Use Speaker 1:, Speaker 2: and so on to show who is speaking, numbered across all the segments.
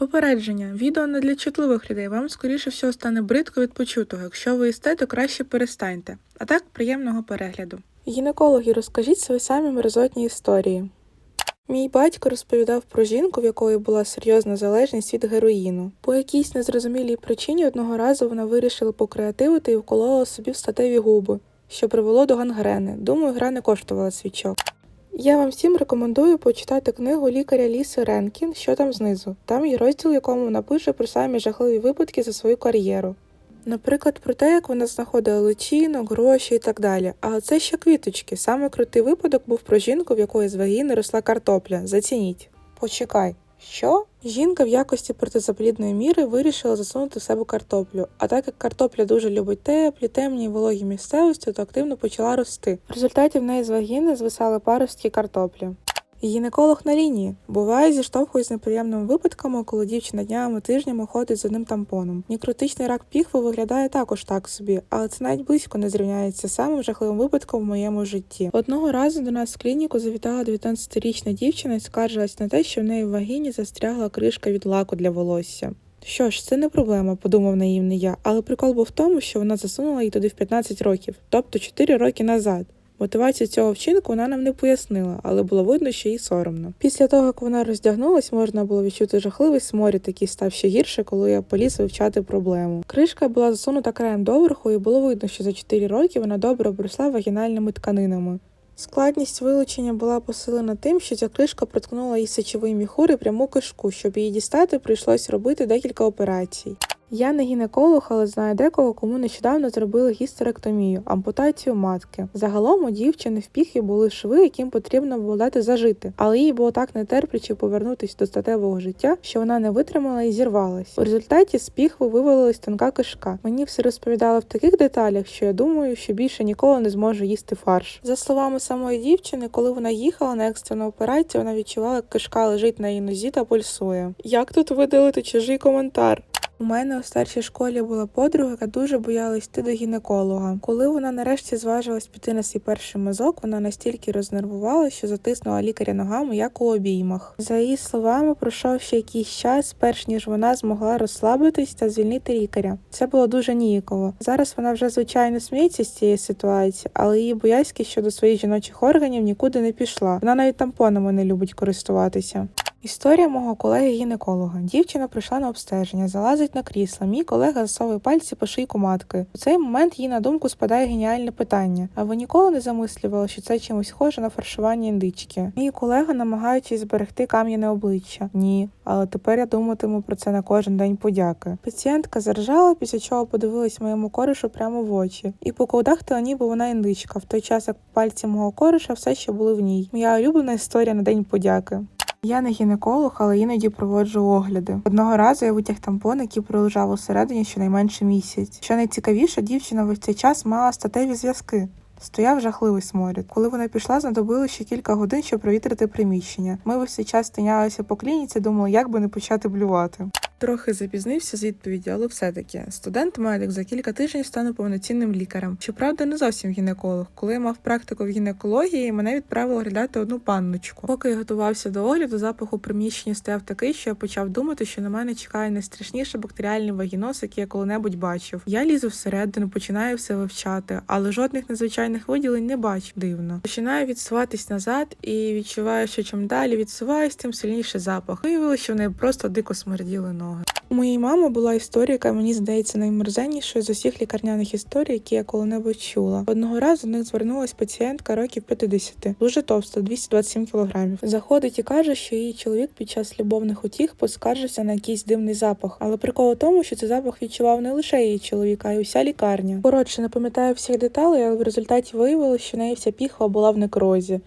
Speaker 1: Попередження. Відео не для чутливих людей. Вам скоріше всього стане бридко від почутого. Якщо ви їсте, то краще перестаньте. А так, приємного перегляду. Гінекологи, розкажіть свої самі мерзотні історії. Мій батько розповідав про жінку, в якої була серйозна залежність від героїну. По якійсь незрозумілій причині одного разу вона вирішила покреативити і вколола собі в статеві губи, що привело до гангрени. Думаю, гра не коштувала свічок. Я вам всім рекомендую почитати книгу лікаря Ліси Ренкін, що там знизу. Там є розділ, якому вона пише про самі жахливі випадки за свою кар'єру. Наприклад, про те, як вона знаходила личинок, гроші і так далі. Але це ще квіточки. Саме крутий випадок був про жінку, в якої з вагіни росла картопля. Зацініть. Почекай. Що? Жінка в якості протизаплідної міри вирішила засунути в себе картоплю. А так як картопля дуже любить теплі, темні і вологі місцевості, то активно почала рости. В результаті в неї з вагіни звисали паростки картоплі. Гінеколог на лінії буває зіштовхують з неприємними випадками, коли дівчина днями тижнями ходить з одним тампоном. Нікротичний рак піхви виглядає також так собі, але це навіть близько не зрівняється з самим жахливим випадком в моєму житті. Одного разу до нас в клініку завітала 19-річна дівчина і скаржилась на те, що в неї в вагіні застрягла кришка від лаку для волосся. Що ж, це не проблема, подумав наївний я, але прикол був в тому, що вона засунула її туди в 15 років, тобто 4 роки назад. Мотивацію цього вчинку вона нам не пояснила, але було видно, що їй соромно. Після того, як вона роздягнулась, можна було відчути жахливий сморід, який став ще гірше, коли я поліз вивчати проблему. Кришка була засунута краєм доверху, і було видно, що за 4 роки вона добре обросла вагінальними тканинами. Складність вилучення була посилена тим, що ця кришка проткнула їй сечовий міхур і пряму кишку. Щоб її дістати, прийшлось робити декілька операцій. Я не гінеколог, але знаю декого, кому нещодавно зробили гістеректомію, ампутацію матки. Загалом у дівчини в піхі були шви, яким потрібно було дати зажити, але їй було так нетерпляче повернутися до статевого життя, що вона не витримала і зірвалась. У результаті з піхви вивалилась тонка кишка. Мені все розповідали в таких деталях, що я думаю, що більше ніколи не зможу їсти фарш. За словами самої дівчини, коли вона їхала на екстрену операцію, вона відчувала, як кишка лежить на її нозі та пульсує. Як тут видалити чужий коментар? У мене у старшій школі була подруга, яка дуже боялась йти до гінеколога. Коли вона нарешті зважилась піти на свій перший мазок, вона настільки рознервувалася, що затиснула лікаря ногами, як у обіймах. За її словами, пройшов ще якийсь час, перш ніж вона змогла розслабитись та звільнити лікаря. Це було дуже ніяково. Зараз вона вже звичайно сміється з цієї ситуації, але її боязкість щодо своїх жіночих органів нікуди не пішла. Вона навіть тампонами не любить користуватися. Історія мого колеги-гінеколога. Дівчина прийшла на обстеження, залазить на крісло. Мій колега засовує пальці по шийку матки. У цей момент їй на думку спадає геніальне питання. А ви ніколи не замислювали, що це чимось схоже на фаршування індички? Мій колега, намагаючись зберегти кам'яне обличчя. Ні, але тепер я думатиму про це на кожен день подяки. Пацієнтка заржала, після чого подивилась моєму коришу прямо в очі, і по поколдахтила, ніби вона індичка, в той час як пальці мого кориша все ще були в ній. Моя улюблена історія на день подяки. Я не гінеколог, але іноді проводжу огляди. Одного разу я витяг тампон, який пролежав усередині щонайменше місяць. Що найцікавіше, дівчина весь цей час мала статеві зв'язки. Стояв жахливий сморід. Коли вона пішла, знадобило ще кілька годин, щоб провітрити приміщення. Ми весь час тинялися по клініці, думали, як би не почати блювати. Трохи запізнився з відповіддю, але все-таки студент-медик за кілька тижнів стане повноцінним лікарем. Щоправда, не зовсім гінеколог. Коли я мав практику в гінекології, мене відправили оглядати одну панночку. Поки я готувався до огляду, запах у приміщенні стояв такий, що я почав думати, що на мене чекає найстрашніший бактеріальний вагіноз, який я коли-небудь бачив. Я лізу всередину, починаю все вивчати, але жодних незвичайних виділень не бачу. Дивно. Починаю відсуватись назад і відчуваю, що чим далі відсуваюсь, тим сильніший запах. Виявилося, що в неї просто дико смерділи ноги. У моєї мами була історія, яка мені здається наймерзеннішою з усіх лікарняних історій, які я коли-небудь чула. Одного разу до них звернулась пацієнтка років 50, дуже товста, 227 кілограмів. Заходить і каже, що її чоловік під час любовних утіх поскаржився на якийсь дивний запах. Але прикол у тому, що цей запах відчував не лише її чоловік, а й уся лікарня. Коротше, не пам'ятаю всіх деталей, але в результаті виявилося, що неї вся піхва була в некрозі.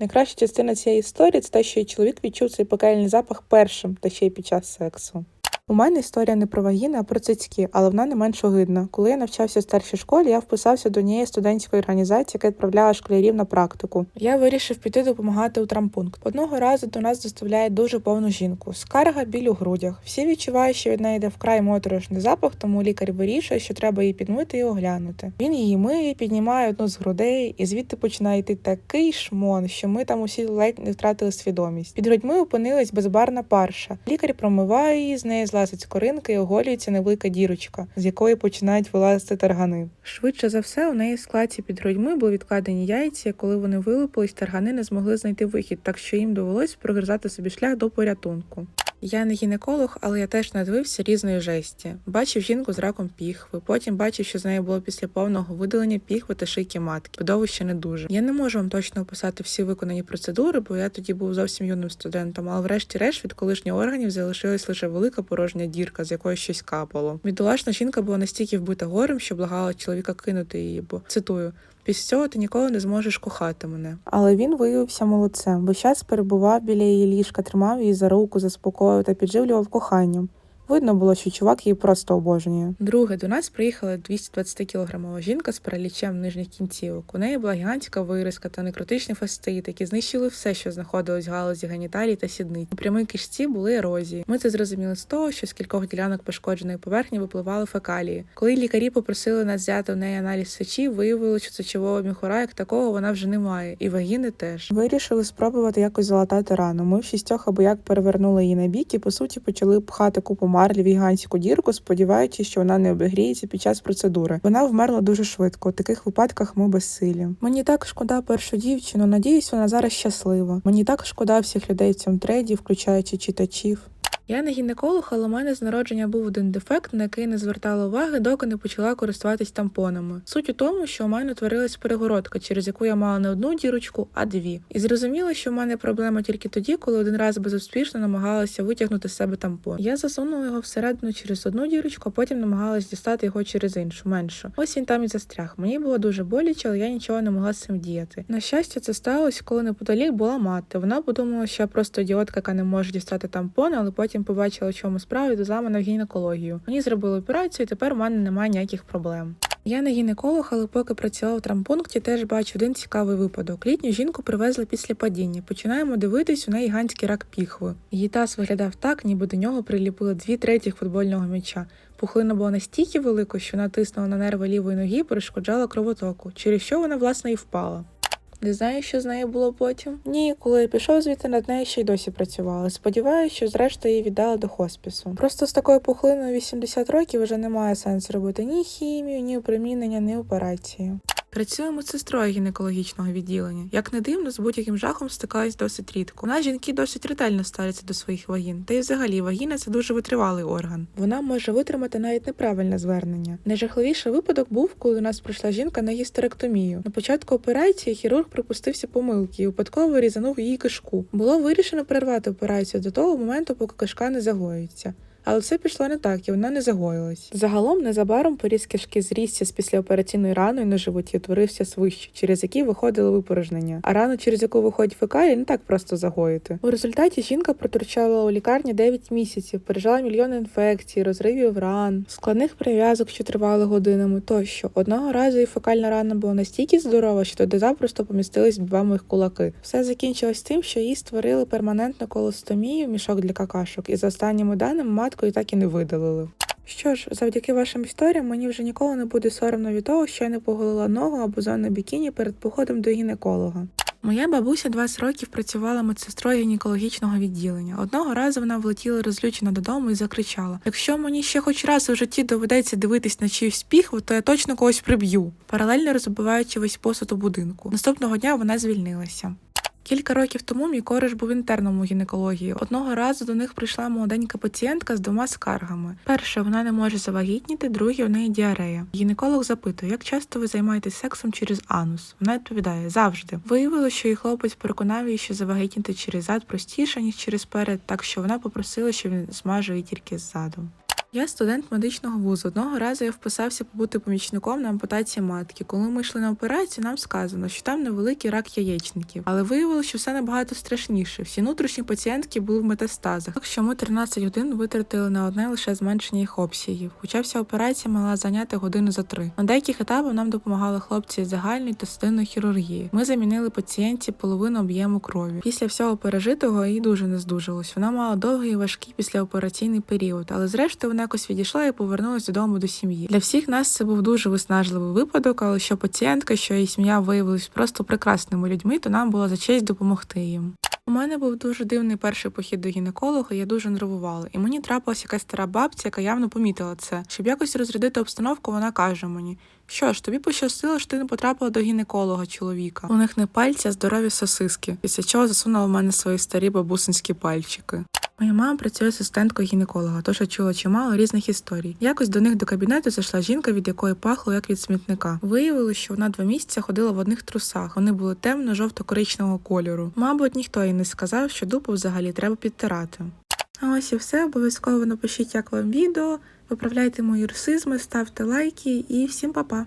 Speaker 1: Найкраща частина цієї історії це те, що чоловік відчув цей пекельний запах першим та ще й під час сексу. У мене історія не про вагіни, а про цицьки, але вона не менш огидна. Коли я навчався в старшій школі, я вписався до однієї студентської організації, яка відправляла школярів на практику. Я вирішив піти допомагати у травмпункт. Одного разу до нас доставляє дуже повну жінку. Скарга біль у грудях. Всі відчувають, що від неї йде вкрай моторошний запах, тому лікар вирішує, що треба її підмити і оглянути. Він її миє, піднімає одну з грудей, і звідти починає йти такий шмон, що ми там усі ледь не втратили свідомість. Під грудьми опинилась безбарна парша. Лікар промиває її, з неї злазить коринки і оголюється невелика дірочка, з якої починають вилазити таргани. Швидше за все, у неї в складці під грудьми були відкладені яйця. Коли вони вилупились, таргани не змогли знайти вихід, так що їм довелось прогризати собі шлях до порятунку. Я не гінеколог, але я теж надивився різної жесті. Бачив жінку з раком піхви, потім бачив, що з нею було після повного видалення піхви та шийки матки. Видовище не дуже. Я не можу вам точно описати всі виконані процедури, бо я тоді був зовсім юним студентом, але врешті-решт від колишніх органів залишилась лише велика порожня дірка, з якої щось капало. Бідолашна жінка була настільки вбита горем, що благала чоловіка кинути її, бо цитую. Після цього ти ніколи не зможеш кохати мене. Але він виявився молодцем, бо час перебував біля її ліжка, тримав її за руку, заспокоював та підживлював коханням. Видно було, що чувак її просто обожнює. Друге, до нас приїхала 220 кілограмова жінка з паралічем нижніх кінцівок. У неї була гігантська виразка та некротичний фастит, які знищили все, що знаходилось в галузі геніталій та сідниць. У прямій кишці були ерозії. Ми це зрозуміли з того, що з кількох ділянок пошкодженої поверхні випливали фекалії. Коли лікарі попросили нас взяти у неї аналіз сечі, виявили, що сечового міхура як такого вона вже не має, і вагіни теж. Вирішили спробувати якось залатати рану. Ми в шістьох або як перевернули її на бік і по суті почали пхати купу марлі в гігантську дірку, сподіваючись, що вона не обігріється під час процедури. Вона вмерла дуже швидко. У таких випадках ми безсилі. Мені так шкода першу дівчину. Надіюсь, вона зараз щаслива. Мені так шкода всіх людей в цьому треді, включаючи читачів. Я не гінеколог, але у мене з народження був один дефект, на який не звертала уваги, доки не почала користуватись тампонами. Суть у тому, що у мене утворилась перегородка, через яку я мала не одну дірочку, а дві. І зрозуміло, що в мене проблема тільки тоді, коли один раз безуспішно намагалася витягнути з себе тампон. Я засунула його всередину через одну дірочку, а потім намагалась дістати його через іншу, меншу. Ось він там і застряг. Мені було дуже боляче, але я нічого не могла з цим діяти. На щастя, це сталося, коли неподалік була мати. Вона подумала, що я просто ідіотка, яка не може дістати тампон, але потім побачила, в чому справа, і дозла мене в гінекологію. Мені зробили операцію, і тепер у мене немає ніяких проблем. Я не гінеколог, але поки працював в травмпункті, теж бачу один цікавий випадок. Літню жінку привезли після падіння. Починаємо дивитись, у неї гігантський рак піхви. Її таз виглядав так, ніби до нього приліпили дві третіх футбольного м'яча. Пухлина була настільки великою, що вона тиснула на нерви лівої ноги і перешкоджала кровотоку, через що вона власне і впала. Не знаю, що з нею було потім. Ні, коли я пішов звідти над нею ще й досі працювали. Сподіваюся, що зрештою її віддали до хоспісу. Просто з такою пухлиною 80 років вже немає сенсу робити ні хімію, ні опромінення, ні операції. Працюємо з сестрою гінекологічного відділення. Як не дивно, з будь-яким жахом стикаюсь досить рідко. У нас жінки досить ретельно ставляться до своїх вагін. Та й взагалі вагіна це дуже витривалий орган. Вона може витримати навіть неправильне звернення. Найжахливіший випадок був, коли у нас прийшла жінка на гістеректомію. На початку операції хірург припустився помилки і випадково різанув її кишку. Було вирішено перервати операцію до того моменту, поки кишка не загоїться. Але все пішло не так, і вона не загоїлась. Загалом незабаром поріз кишки зрісся з післяопераційною раною на животі утворився свищ, через який виходило випорожнення. А рану, через яку виходять фекалії, не так просто загоїти. У результаті жінка проторчала у лікарні 9 місяців, пережила мільйони інфекцій, розривів ран, складних прив'язок, що тривали годинами тощо. Одного разу її фекальна рана була настільки здорова, що туди запросто помістились два моїх кулаки. Все закінчилось тим, що їй створили перманентну колостомію, мішок для какашок, і за останніми даними маткою так і не видалили. Що ж, завдяки вашим історіям мені вже ніколи не буде соромно від того, що я не поголила ногу або зону бікіні перед походом до гінеколога. Моя бабуся 20 років працювала медсестрою гінекологічного відділення. Одного разу вона влетіла розлючена додому і закричала: Якщо мені ще хоч раз у житті доведеться дивитись на чиюсь піхву, то я точно когось приб'ю, паралельно розбиваючи весь посуд у будинку. Наступного дня вона звільнилася. Кілька років тому мій кореш був інтерном у гінекології. Одного разу до них прийшла молоденька пацієнтка з двома скаргами. Перше, вона не може завагітніти, друге, у неї діарея. Гінеколог запитує, як часто ви займаєтесь сексом через анус. Вона відповідає завжди. Виявилося, що її хлопець переконав її, що завагітніти через зад простіше, ніж через перед, так що вона попросила, щоб він змаже її тільки ззаду. Я студент медичного вузу. Одного разу я вписався побути помічником на ампутації матки. Коли ми йшли на операцію, нам сказано, що там невеликий рак яєчників. Але виявилося, що все набагато страшніше. Всі внутрішні пацієнтки були в метастазах. Так що ми 13 годин витратили на одне лише зменшення їх обсягів. Хоча вся операція мала зайняти годину за три. На деяких етапах нам допомагали хлопці з загальної та судинної хірургії. Ми замінили пацієнтці половину об'єму крові. Після всього пережитого їй дуже не здужалось. Вона мала довгий і важкий післяопераційний період, але зрештою вона якось відійшла і повернулася додому до сім'ї. Для всіх нас це був дуже виснажливий випадок, але що пацієнтка, що її сім'я виявилась просто прекрасними людьми, то нам було за честь допомогти їм. У мене був дуже дивний перший похід до гінеколога, я дуже нервувала, і мені трапилася якась стара бабця, яка явно помітила це. Щоб якось розрядити обстановку, вона каже мені: що ж, тобі пощастило, що ти не потрапила до гінеколога чоловіка. У них не пальці, а здорові сосиски. Після чого засунула в мене свої старі бабусинські пальчики. Моя мама працює асистенткою гінеколога, тож я чула чимало різних історій. Якось до них до кабінету зайшла жінка, від якої пахло як від смітника. Виявилося, що вона два місяці ходила в одних трусах. Вони були темно-жовто-коричневого кольору. Мабуть, ніхто їй не сказав, що дупу взагалі треба підтирати. А ось і все. Обов'язково напишіть, як вам відео, виправляйте мої русизми, ставте лайки і всім па-па!